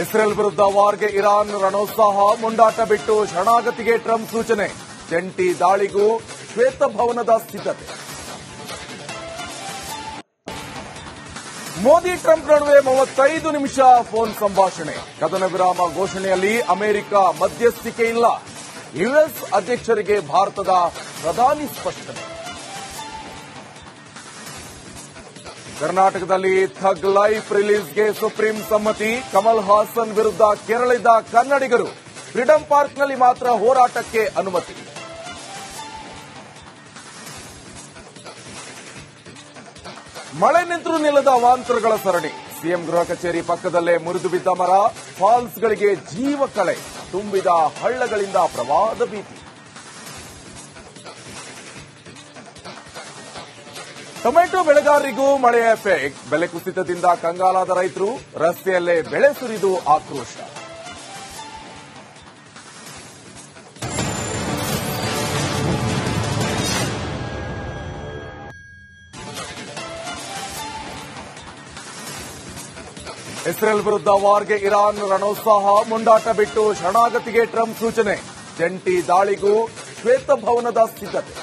Israel ವಿರುದ್ಧ ವಾರ್ಗೆ Iran ರಣೋತ್ಸಾಹ ಮುಂಡಾಟ ಬಿಟ್ಟು ಶರಣಾಗತಿಗೆ Trump ಸೂಚನೆ. ಜಂಟಿ ದಾಳಿಗೂ ಶ್ವೇತಭವನದ ಸಿದ್ಧತೆ. ಮೋದಿ ಟ್ರಂಪ್ ನಡುವೆ ಮೂವತ್ತೈದು ನಿಮಿಷ ಫೋನ್ ಸಂಭಾಷಣೆ. ಕದನ ವಿರಾಮ ಘೋಷಣೆಯಲ್ಲಿ ಅಮೆರಿಕ ಮಧ್ಯಸ್ಥಿಕೆ ಇಲ್ಲ. ಯುಎಸ್ ಅಧ್ಯಕ್ಷರಿಗೆ ಭಾರತದ ಪ್ರಧಾನಿ ಸ್ಪಷ್ಟನೆ. ಕರ್ನಾಟಕದಲ್ಲಿ ಥಗ್ ಲೈಫ್ ರಿಲೀಸ್ಗೆ ಸುಪ್ರೀಂ ಸಮ್ಮತಿ, ಕಮಲ್ ಹಾಸನ್ ವಿರುದ್ಧ ಕೆರಳಿದ ಕನ್ನಡಿಗರು. ಫ್ರೀಡಂ ಪಾರ್ಕ್ನಲ್ಲಿ ಮಾತ್ರ ಹೋರಾಟಕ್ಕೆ ಅನುಮತಿ. ಮಳೆ ನಿಂತರೂ ನಿಲ್ಲದ ಅವಾಂತರಗಳ ಸರಣಿ. ಸಿಎಂ ಗೃಹ ಕಚೇರಿ ಪಕ್ಕದಲ್ಲೇ ಮುರಿದು ಬಿದ್ದ ಮರ, ಫಾಲ್ಸ್ಗಳಿಗೆ ಜೀವ ಕಳೆ. ತುಂಬಿದ ಹಳ್ಳಗಳಿಂದ ಪ್ರವಾದ ಭೀತಿ. ಟೊಮೆಟೊ ಬೆಳೆಗಾರರಿಗೂ ಮಳೆಯ ಎಫೆಕ್ಟ್. ಬೆಲೆ ಕುಸಿತದಿಂದ ಕಂಗಾಲಾದ ರೈತರು, ರಸ್ತೆಯಲ್ಲೇ ಬೆಳೆ ಸುರಿದು ಆಕ್ರೋಶ. ಇಸ್ರೇಲ್ ವಿರುದ್ಧ ವಾರ್ಗೆ ಇರಾನ್ ರಣೋತ್ಸಾಹ ಮುಂಡಾಟ ಬಿಟ್ಟು ಶರಣಾಗತಿಗೆ ಟ್ರಂಪ್ ಸೂಚನೆ. ಜಂಟಿ ದಾಳಿಗೂ ಶ್ವೇತಭವನದ ಸಿದ್ಧತೆ.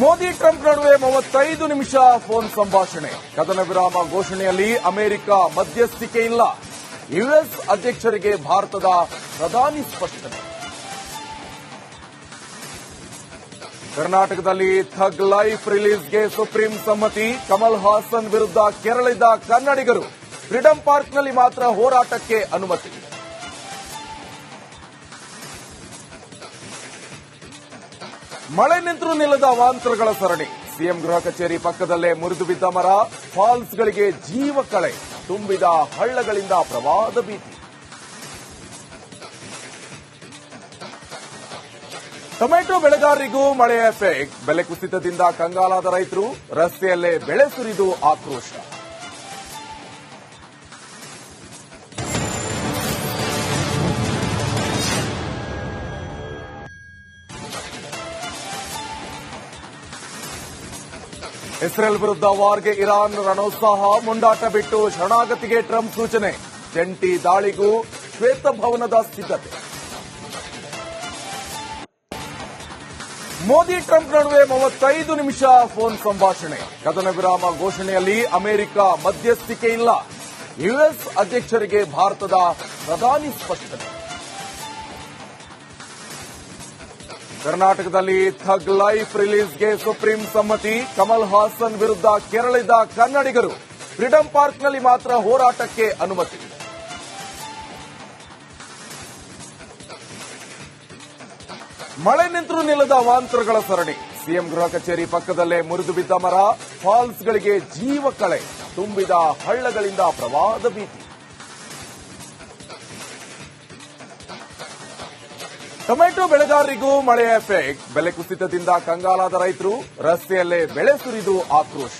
ಮೋದಿ ಟ್ರಂಪ್ ನಡುವೆ ಮೂವತ್ತೈದು ನಿಮಿಷ ಫೋನ್ ಸಂಭಾಷಣೆ. ಕದನ ವಿರಾಮ ಘೋಷಣೆಯಲ್ಲಿ ಅಮೆರಿಕ ಮಧ್ಯಸ್ಥಿಕೆ ಇಲ್ಲ ಯುಎಸ್ ಅಧ್ಯಕ್ಷರಿಗೆ ಭಾರತದ ಪ್ರಧಾನಿ ಸ್ಪಷ್ಟನೆ. ಕರ್ನಾಟಕದಲ್ಲಿ ಥಗ್ ಲೈಫ್ ರಿಲೀಸ್ಗೆ ಸುಪ್ರೀಂ ಸಮ್ಮತಿ. ಕಮಲ್ ಹಾಸನ್ ವಿರುದ್ಧ ಕೆರಳಿದ ಕನ್ನಡಿಗರು. ಫ್ರೀಡಂ ಪಾರ್ಕ್ನಲ್ಲಿ ಮಾತ್ರ ಹೋರಾಟಕ್ಕೆ ಅನುಮತಿ. ಮಳೆ ನಿಂತರೂ ನಿಲ್ಲದ ಅವಾಂತರಗಳ ಸರಣಿ. ಸಿಎಂ ಗೃಹ ಕಚೇರಿ ಪಕ್ಕದಲ್ಲೇ ಮುರಿದು ಬಿದ್ದ ಮರ, ಫಾಲ್ಸ್ಗಳಿಗೆ ಜೀವ ಕಳೆ ತುಂಬಿದ ಹಳ್ಳಗಳಿಂದ ಪ್ರವಾದ ಭೀತಿ. ಟೊಮೆಟೊ ಬೆಳೆಗಾರರಿಗೂ ಮಳೆಯ ಎಫೆಕ್ಟ್. ಬೆಲೆ ಕುಸಿತದಿಂದ ಕಂಗಾಲಾದ ರೈತರು ರಸ್ತೆಯಲ್ಲೇ ಬೆಳೆ ಸುರಿದು ಆಕ್ರೋಶ. ಇಸ್ರೇಲ್ ವಿರುದ್ಧ ವಾರ್ಗೆ ಇರಾನ್ ರಣೋತ್ಸಾಹ ಮುಂಡಾಟ ಬಿಟ್ಟು ಶರಣಾಗತಿಗೆ ಟ್ರಂಪ್ ಸೂಚನೆ. ಜಂಟಿ ದಾಳಿಗೂ ಶ್ವೇತಭವನದ ಸಿದ್ಧತೆ. ಮೋದಿ ಟ್ರಂಪ್ ನಡುವೆ ಮೂವತ್ತೈದು ನಿಮಿಷ ಫೋನ್ ಸಂಭಾಷಣೆ. ಕದನ ವಿರಾಮ ಘೋಷಣೆಯಲ್ಲಿ ಅಮೆರಿಕ ಮಧ್ಯಸ್ಥಿಕೆ ಇಲ್ಲ. ಯುಎಸ್ ಅಧ್ಯಕ್ಷರಿಗೆ ಭಾರತದ ಪ್ರಧಾನಿ ಸ್ಪಷ್ಟನೆ. ಕರ್ನಾಟಕದಲ್ಲಿ ಥಗ್ ಲೈಫ್ ರಿಲೀಸ್ಗೆ ಸುಪ್ರೀಂ ಸಮ್ಮತಿ. ಕಮಲ್ ಹಾಸನ್ ವಿರುದ್ಧ ಕೆರಳಿದ ಕನ್ನಡಿಗರು. ಫ್ರೀಡಂ ಪಾರ್ಕ್ನಲ್ಲಿ ಮಾತ್ರ ಹೋರಾಟಕ್ಕೆ ಅನುಮತಿ. ಮಳೆ ನಿಂತರೂ ನಿಲ್ಲದ ಅವಾಂತರಗಳ ಸರಣಿ. ಸಿಎಂ ಗೃಹ ಕಚೇರಿ ಪಕ್ಕದಲ್ಲೇ ಮುರಿದು ಬಿದ್ದ ಮರ. ಫಾಲ್ಸ್ಗಳಿಗೆ ಜೀವ ಕಳೆ. ತುಂಬಿದ ಹಳ್ಳಗಳಿಂದ ಪ್ರವಾದ ಭೀತಿ. ಟೊಮೆಟೊ ಬೆಳೆಗಾರರಿಗೂ ಮಳೆಯ ಎಫೆಕ್ಟ್. ಬೆಲೆ ಕುಸಿತದಿಂದ ಕಂಗಾಲಾದ ರೈತರು ರಸ್ತೆಯಲ್ಲೇ ಬೆಳೆ ಸುರಿದು ಆಕ್ರೋಶ.